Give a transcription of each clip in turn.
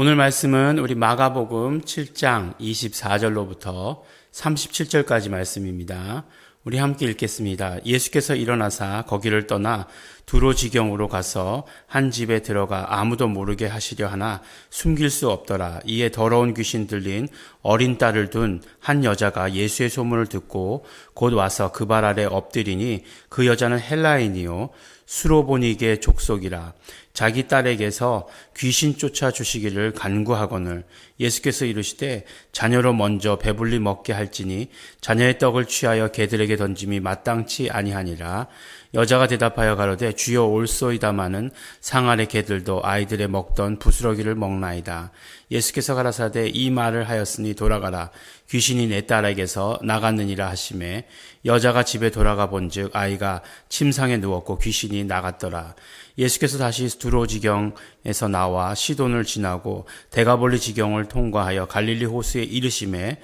오늘 말씀은 우리 마가복음 7장 24절로부터 37절까지 말씀입니다. 우리 함께 읽겠습니다. 예수께서 일어나사 거기를 떠나 두로 지경으로 가서 한 집에 들어가 아무도 모르게 하시려 하나 숨길 수 없더라. 이에 더러운 귀신 들린 어린 딸을 둔 한 여자가 예수의 소문을 듣고 곧 와서 그 발 아래 엎드리니 그 여자는 헬라인이요. 수로보니게 족속이라. 자기 딸에게서 귀신 쫓아 주시기를 간구하거늘. 예수께서 이르시되 자녀로 먼저 배불리 먹게 할지니 자녀의 떡을 취하여 개들에게 던짐이 마땅치 아니하니라 여자가 대답하여 가로되 주여 올소이다마는 상 아래 개들도 아이들의 먹던 부스러기를 먹나이다. 예수께서 가라사대 이 말을 하였으니 돌아가라. 귀신이 내 딸에게서 나갔느니라 하심에 여자가 집에 돌아가 본즉 아이가 침상에 누웠고 귀신이 나갔더라. 예수께서 다시 두로 지경에서 나와 시돈을 지나고 대가볼리 지경을 통과하여 갈릴리 호수에 이르심에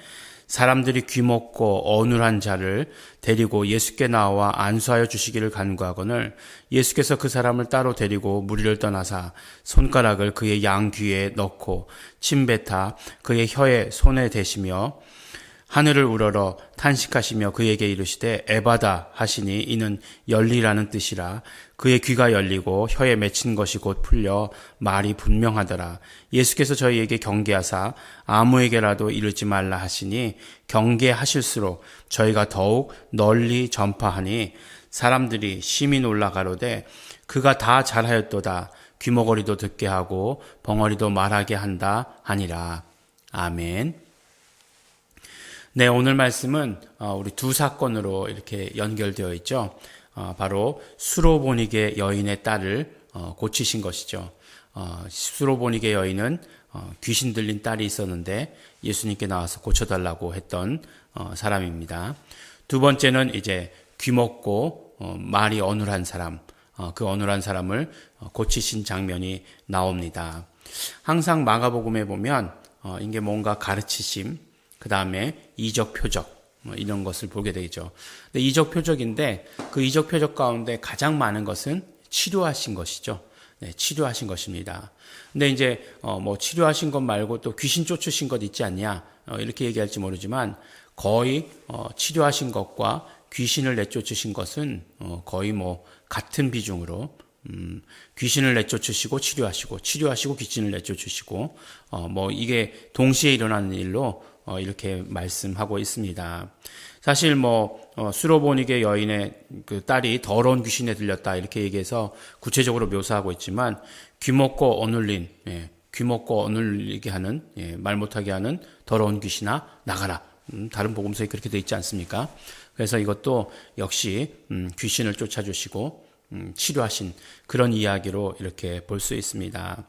사람들이 귀먹고 어눌한 자를 데리고 예수께 나와 안수하여 주시기를 간구하거늘 예수께서 그 사람을 따로 데리고 무리를 떠나사 손가락을 그의 양 귀에 넣고 침뱉아 그의 혀에 손에 대시며 하늘을 우러러 탄식하시며 그에게 이르시되 에바다 하시니 이는 열리라는 뜻이라 그의 귀가 열리고 혀에 맺힌 것이 곧 풀려 말이 분명하더라. 예수께서 저희에게 경계하사 아무에게라도 이르지 말라 하시니 경계하실수록 저희가 더욱 널리 전파하니 사람들이 심히 놀라 가로되 그가 다 잘하였도다. 귀머거리도 듣게 하고 벙어리도 말하게 한다 하니라. 아멘. 네, 오늘 말씀은 어, 우리 두 사건으로 이렇게 연결되어 있죠. 어, 바로 수로보닉의 여인의 딸을 어, 고치신 것이죠. 수로보닉의 여인은 귀신 들린 딸이 있었는데 예수님께 나와서 고쳐달라고 했던 사람입니다. 두 번째는 이제 귀먹고 말이 어눌한 사람, 그 어눌한 사람을 고치신 장면이 나옵니다. 항상 마가복음에 보면 이게 뭔가 가르치심, 그 다음에 이적 표적 뭐 이런 것을 보게 되죠. 근데 이적 표적인데 그 이적 표적 가운데 가장 많은 것은 치료하신 것이죠. 네, 치료하신 것입니다. 근데 이제 어 뭐 치료하신 것 말고 또 귀신 쫓으신 것 있지 않냐 어 이렇게 얘기할지 모르지만 거의 어 치료하신 것과 귀신을 내쫓으신 것은 어 거의 뭐 같은 비중으로 음, 귀신을 내쫓으시고 치료하시고 치료하시고 귀신을 내쫓으시고 어, 뭐 이게 동시에 일어나는 일로 어, 이렇게 말씀하고 있습니다. 사실 뭐 어, 수로보닉의 여인의 그 딸이 더러운 귀신에 들렸다 이렇게 얘기해서 구체적으로 묘사하고 있지만 귀먹고 어눌린 예, 귀먹고 어눌리게 하는 예, 말 못하게 하는 더러운 귀신아 나가라. 음, 다른 복음서에 그렇게 돼 있지 않습니까? 그래서 이것도 역시 음, 귀신을 쫓아주시고 음, 치료하신 그런 이야기로 이렇게 볼 수 있습니다.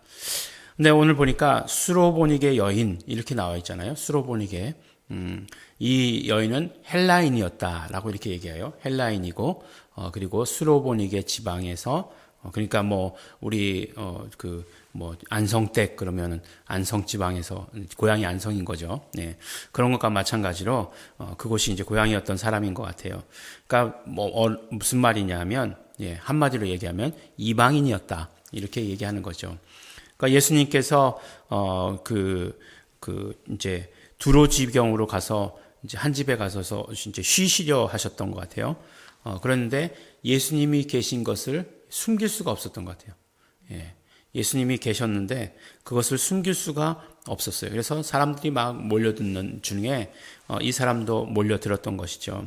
근데 오늘 보니까 수로보닉의 여인 이렇게 나와 있잖아요. 수로보닉의 음, 이 여인은 헬라인이었다라고 이렇게 얘기해요. 헬라인이고 어, 그리고 수로보닉의 지방에서 어, 그러니까 뭐 우리 어, 그 뭐 안성댁 그러면은 안성 지방에서 고향이 안성인 거죠. 네. 그런 것과 마찬가지로 어, 그곳이 이제 고향이었던 사람인 것 같아요. 그러니까 뭐 어, 무슨 말이냐면 예, 한마디로 얘기하면 이방인이었다 이렇게 얘기하는 거죠. 그러니까 예수님께서 어그그 그 이제 두로 지경으로 가서 이제 한 집에 가서서 이제 쉬시려 하셨던 것 같아요. 어 그런데 예수님이 계신 것을 숨길 수가 없었던 것 같아요. 예. 예수님이 계셨는데 그것을 숨길 수가 없었어요. 그래서 사람들이 막 몰려드는 중에 어, 이 사람도 몰려들었던 것이죠.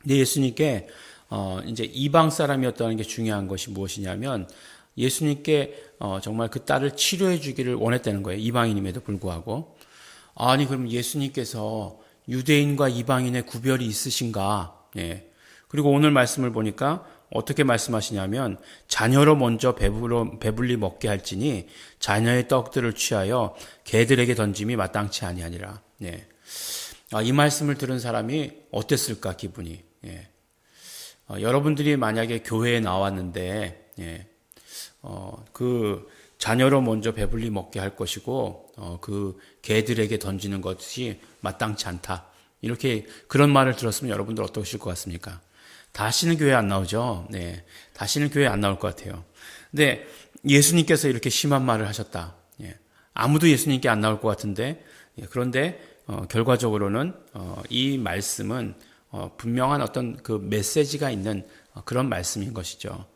근데 예수님께 어, 이제 이방 사람이었다는 게 중요한 것이 무엇이냐면 예수님께 어, 정말 그 딸을 치료해 주기를 원했다는 거예요. 이방인임에도 불구하고. 아니, 그럼 예수님께서 유대인과 이방인의 구별이 있으신가? 예. 그리고 오늘 말씀을 보니까 어떻게 말씀하시냐면 자녀로 먼저 배불러, 배불리 먹게 할지니 자녀의 떡들을 취하여 개들에게 던짐이 마땅치 아니하니라. 예. 아, 이 말씀을 들은 사람이 어땠을까 기분이. 예. 어, 여러분들이 만약에 교회에 나왔는데 예. 어, 그 자녀로 먼저 배불리 먹게 할 것이고 어, 그 개들에게 던지는 것이 마땅치 않다. 이렇게 그런 말을 들었으면 여러분들 어떠실 것 같습니까? 다시는 교회 안 나오죠. 네, 다시는 교회 안 나올 것 같아요. 근데 예수님께서 이렇게 심한 말을 하셨다. 예. 아무도 예수님께 안 나올 것 같은데 예, 그런데 어, 결과적으로는 어, 이 말씀은 어, 분명한 어떤 그 메시지가 있는 어, 그런 말씀인 것이죠.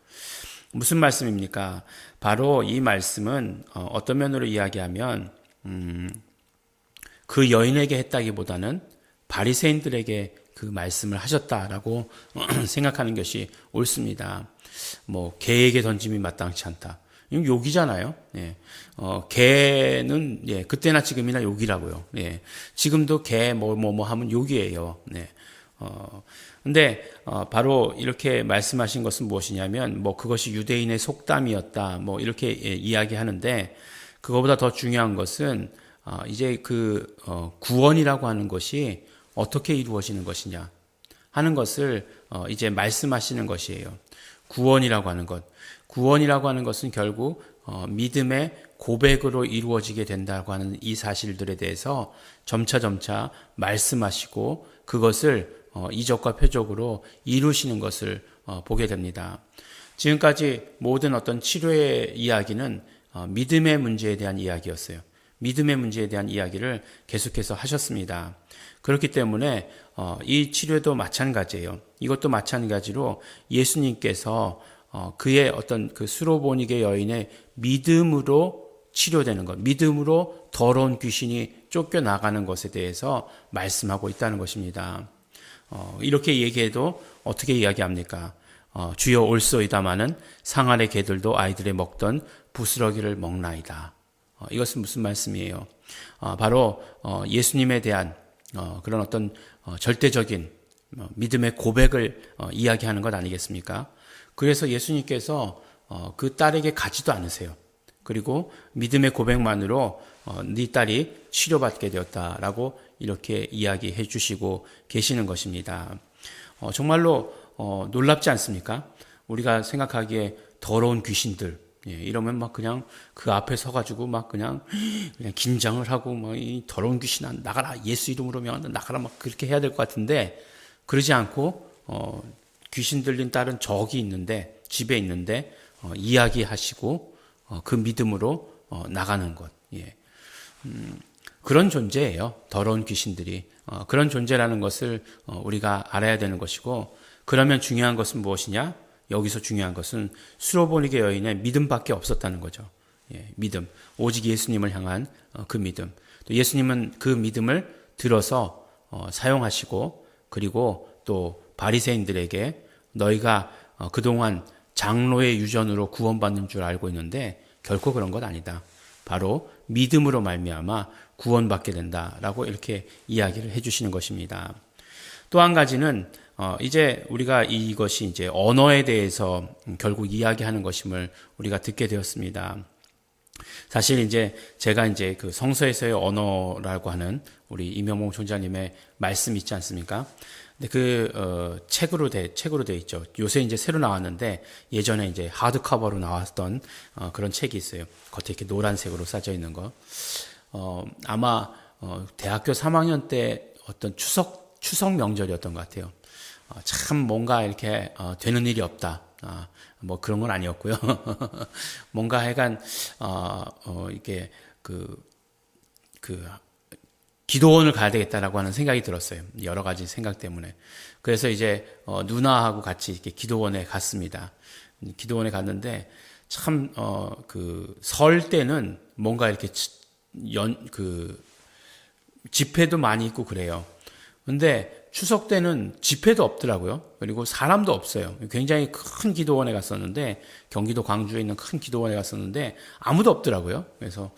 무슨 말씀입니까? 바로 이 말씀은 어, 어떤 면으로 이야기하면 음, 그 여인에게 했다기보다는 바리새인들에게 그 말씀을 하셨다라고 생각하는 것이 옳습니다. 뭐 개에게 던짐이 마땅치 않다. 이건 욕이잖아요. 예. 어, 개는 예, 그때나 지금이나 욕이라고요. 예. 지금도 개 뭐 뭐뭐 하면 욕이에요. 네. 어, 근데 어, 바로 이렇게 말씀하신 것은 무엇이냐면 뭐 그것이 유대인의 속담이었다. 뭐 이렇게 예, 이야기하는데 그거보다 더 중요한 것은 어, 이제 그 어, 구원이라고 하는 것이 어떻게 이루어지는 것이냐 하는 것을 어, 이제 말씀하시는 것이에요. 구원이라고 하는 것. 구원이라고 하는 것은 결국 어, 믿음의 고백으로 이루어지게 된다고 하는 이 사실들에 대해서 점차 점차 말씀하시고 그것을 어, 이적과 표적으로 이루시는 것을 어, 보게 됩니다. 지금까지 모든 어떤 치료의 이야기는 어, 믿음의 문제에 대한 이야기였어요. 믿음의 문제에 대한 이야기를 계속해서 하셨습니다. 그렇기 때문에 어, 이 치료도 마찬가지예요. 이것도 마찬가지로 예수님께서 어, 그의 어떤 그 수로보니게 여인의 믿음으로 치료되는 것, 믿음으로 더러운 귀신이 쫓겨나가는 것에 대해서 말씀하고 있다는 것입니다. 어, 이렇게 얘기해도 어떻게 이야기합니까? 어, 주여 올소이다마는 상아의 개들도 아이들의 먹던 부스러기를 먹나이다. 어, 이것은 무슨 말씀이에요? 어, 바로 어, 예수님에 대한 어, 그런 어떤 어, 절대적인 어, 믿음의 고백을 어, 이야기하는 것 아니겠습니까? 그래서 예수님께서 어, 그 딸에게 가지도 않으세요. 그리고 믿음의 고백만으로 어, 네 딸이 치료받게 되었다라고 이렇게 이야기해 주시고 계시는 것입니다. 어, 정말로 어, 놀랍지 않습니까? 우리가 생각하기에 더러운 귀신들 예, 이러면 막 그냥 그 앞에 서가지고 막 그냥 그냥 긴장을 하고 막 이 더러운 귀신아 나가라 예수 이름으로 명한다 나가라 막 그렇게 해야 될 것 같은데 그러지 않고 어, 귀신 들린 딸은 저기 있는데 집에 있는데 어, 이야기하시고 어, 그 믿음으로 어, 나가는 것. 예. 음, 그런 존재예요. 더러운 귀신들이 어, 그런 존재라는 것을 어, 우리가 알아야 되는 것이고 그러면 중요한 것은 무엇이냐? 여기서 중요한 것은 수로보니게 여인의 믿음밖에 없었다는 거죠. 예, 믿음. 오직 예수님을 향한 어, 그 믿음. 또 예수님은 그 믿음을 들어서 어, 사용하시고 그리고 또 바리새인들에게 너희가 어, 그동안 장로의 유전으로 구원받는 줄 알고 있는데 결코 그런 것 아니다. 바로 믿음으로 말미암아 구원받게 된다라고 이렇게 이야기를 해주시는 것입니다. 또 한 가지는 어, 이제 우리가 이것이 이제 언어에 대해서 결국 이야기하는 것임을 우리가 듣게 되었습니다. 사실 이제 제가 이제 그 성서에서의 언어라고 하는 우리 이명봉 총장님의 말씀 있지 않습니까? 근데 그 어, 책으로 돼 책으로 돼 있죠. 요새 이제 새로 나왔는데 예전에 이제 하드 커버로 나왔던 어, 그런 책이 있어요. 겉에 이렇게 노란색으로 싸져 있는 거. 어, 아마 어, 대학교 3학년 때 어떤 추석 추석 명절이었던 것 같아요. 어, 참 뭔가 이렇게 어, 되는 일이 없다. 아, 뭐 그런 건 아니었고요. 뭔가 하여간 어, 어, 이게 그, 그 기도원을 가야 되겠다라고 하는 생각이 들었어요. 여러 가지 생각 때문에. 그래서 이제 어, 누나하고 같이 이렇게 기도원에 갔습니다. 기도원에 갔는데 참 어, 그 설 때는 뭔가 이렇게 연 그 집회도 많이 있고 그래요. 근데 추석 때는 집회도 없더라고요. 그리고 사람도 없어요. 굉장히 큰 기도원에 갔었는데 경기도 광주에 있는 큰 기도원에 갔었는데 아무도 없더라고요. 그래서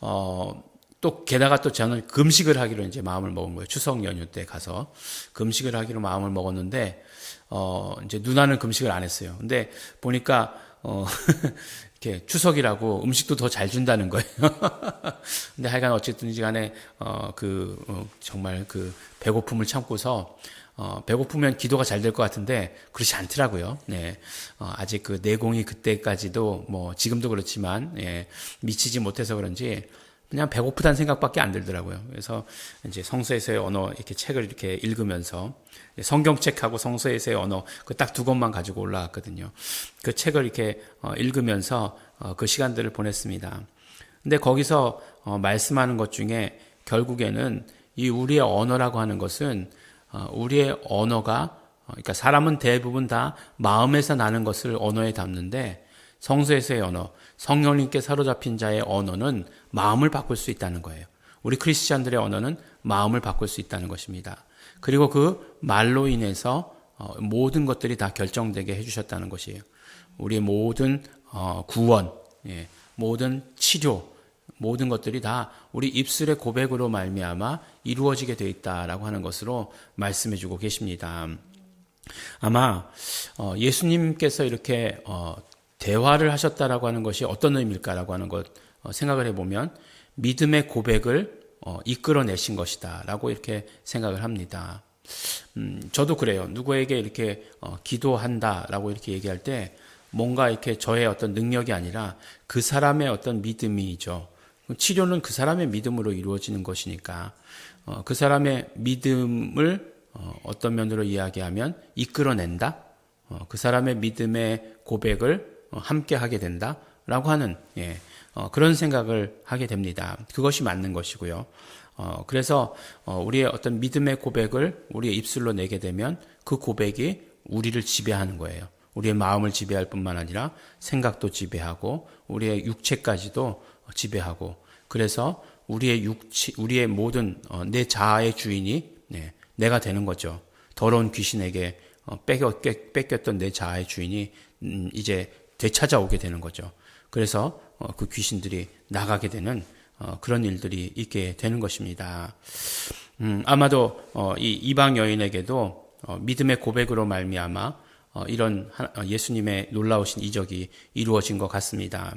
어, 또 게다가 또 저는 금식을 하기로 이제 마음을 먹은 거예요. 추석 연휴 때 가서 금식을 하기로 마음을 먹었는데 어, 이제 누나는 금식을 안 했어요. 근데 보니까 어, 이렇게 추석이라고 음식도 더 잘 준다는 거예요. 근데 하여간 어쨌든지 간에, 어, 그, 어, 정말 그 배고픔을 참고서, 어, 배고프면 기도가 잘 될 것 같은데, 그렇지 않더라고요. 네. 어, 아직 그 내공이 그때까지도, 뭐, 지금도 그렇지만, 예, 미치지 못해서 그런지, 그냥 배고프다는 생각밖에 안 들더라고요. 그래서 이제 성서에서의 언어 이렇게 책을 이렇게 읽으면서 성경책하고 성서에서의 언어 그 딱 두 권만 가지고 올라왔거든요. 그 책을 이렇게 어, 읽으면서 어, 그 시간들을 보냈습니다. 근데 거기서 어, 말씀하는 것 중에 결국에는 이 우리의 언어라고 하는 것은 어, 우리의 언어가 어, 그러니까 사람은 대부분 다 마음에서 나는 것을 언어에 담는데 성서에서의 언어, 성령님께 사로잡힌 자의 언어는 마음을 바꿀 수 있다는 거예요. 우리 크리스찬들의 언어는 마음을 바꿀 수 있다는 것입니다. 그리고 그 말로 인해서 어, 모든 것들이 다 결정되게 해주셨다는 것이에요. 우리의 모든 어, 구원, 예, 모든 치료, 모든 것들이 다 우리 입술의 고백으로 말미암아 이루어지게 되어 있다라고 하는 것으로 말씀해주고 계십니다. 아마 어, 예수님께서 이렇게 어, 대화를 하셨다라고 하는 것이 어떤 의미일까라고 하는 것 어, 생각을 해보면 믿음의 고백을 어, 이끌어내신 것이다라고 이렇게 생각을 합니다. 음, 저도 그래요. 누구에게 이렇게 어, 기도한다라고 이렇게 얘기할 때 뭔가 이렇게 저의 어떤 능력이 아니라 그 사람의 어떤 믿음이죠. 치료는 그 사람의 믿음으로 이루어지는 것이니까 어, 그 사람의 믿음을 어, 어떤 면으로 이야기하면 이끌어낸다. 어, 그 사람의 믿음의 고백을 어, 함께 하게 된다라고 하는 예, 어, 그런 생각을 하게 됩니다. 그것이 맞는 것이고요. 어, 그래서 어, 우리의 어떤 믿음의 고백을 우리의 입술로 내게 되면 그 고백이 우리를 지배하는 거예요. 우리의 마음을 지배할 뿐만 아니라 생각도 지배하고 우리의 육체까지도 지배하고 그래서 우리의 육체, 우리의 모든 어, 내 자아의 주인이 네, 내가 되는 거죠. 더러운 귀신에게 어, 뺏겼, 뺏겼던 내 자아의 주인이 음, 이제 되찾아오게 되는 거죠. 그래서 어, 그 귀신들이 나가게 되는 어, 그런 일들이 있게 되는 것입니다. 음, 아마도 어, 이 이방 여인에게도 어, 믿음의 고백으로 말미암아 어, 이런 예수님의 놀라우신 이적이 이루어진 것 같습니다.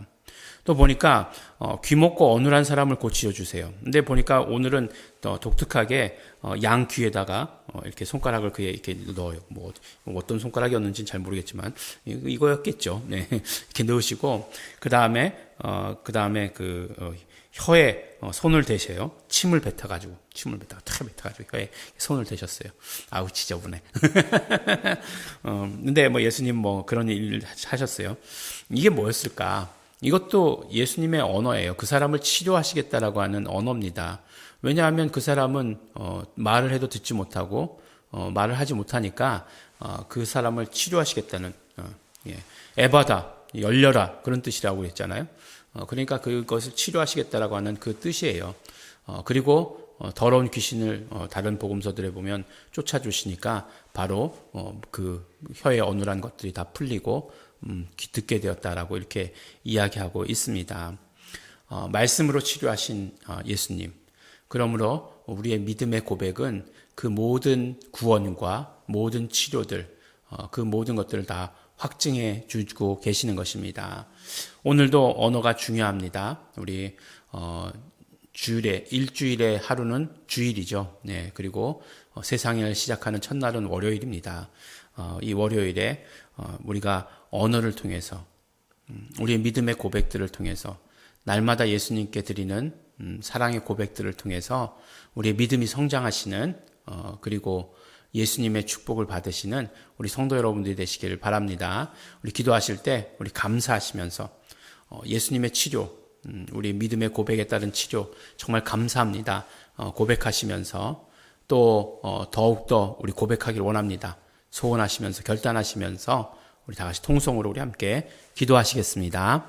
또 보니까 어, 귀먹고 어눌한 사람을 고치려 주세요. 근데 보니까 오늘은 더 독특하게 어, 양 귀에다가 어, 이렇게 손가락을 그에 이렇게 넣어요. 뭐 어떤 손가락이었는지는 잘 모르겠지만 이거- 이거였겠죠. 네, 이렇게 넣으시고 그 다음에 어, 그 다음에 그 어, 혀에 어, 손을 대셔요. 침을 뱉어가지고 침을 뱉다가 탁 뱉어가지고 혀에 손을 대셨어요. 아우 지저분해. 어, 근데 뭐 예수님 뭐 그런 일 하셨어요. 이게 뭐였을까? 이것도 예수님의 언어예요. 그 사람을 치료하시겠다라고 하는 언어입니다. 왜냐하면 그 사람은 어, 말을 해도 듣지 못하고 어, 말을 하지 못하니까 어, 그 사람을 치료하시겠다는 어, 예. 에바다 열려라 그런 뜻이라고 했잖아요. 어, 그러니까 그것을 치료하시겠다라고 하는 그 뜻이에요. 어, 그리고 어, 더러운 귀신을 어, 다른 복음서들에 보면 쫓아주시니까 바로 어, 그 혀의 어눌한 것들이 다 풀리고 듣게 되었다라고 이렇게 이야기하고 있습니다. 어, 말씀으로 치료하신 어, 예수님. 그러므로 우리의 믿음의 고백은 그 모든 구원과 모든 치료들, 어, 그 모든 것들을 다 확증해 주고 계시는 것입니다. 오늘도 언어가 중요합니다. 우리 어, 주일에 일주일의 하루는 주일이죠. 네, 그리고 어, 세상을 시작하는 첫날은 월요일입니다. 어, 이 월요일에 어, 우리가 언어를 통해서 음, 우리의 믿음의 고백들을 통해서 날마다 예수님께 드리는 음, 사랑의 고백들을 통해서 우리의 믿음이 성장하시는 어, 그리고 예수님의 축복을 받으시는 우리 성도 여러분들이 되시기를 바랍니다. 우리 기도하실 때 우리 감사하시면서 어, 예수님의 치료, 음, 우리 믿음의 고백에 따른 치료 정말 감사합니다. 어, 고백하시면서 또 어, 더욱더 우리 고백하길 원합니다. 소원하시면서 결단하시면서 우리 다 같이 통성으로 우리 함께 기도하시겠습니다.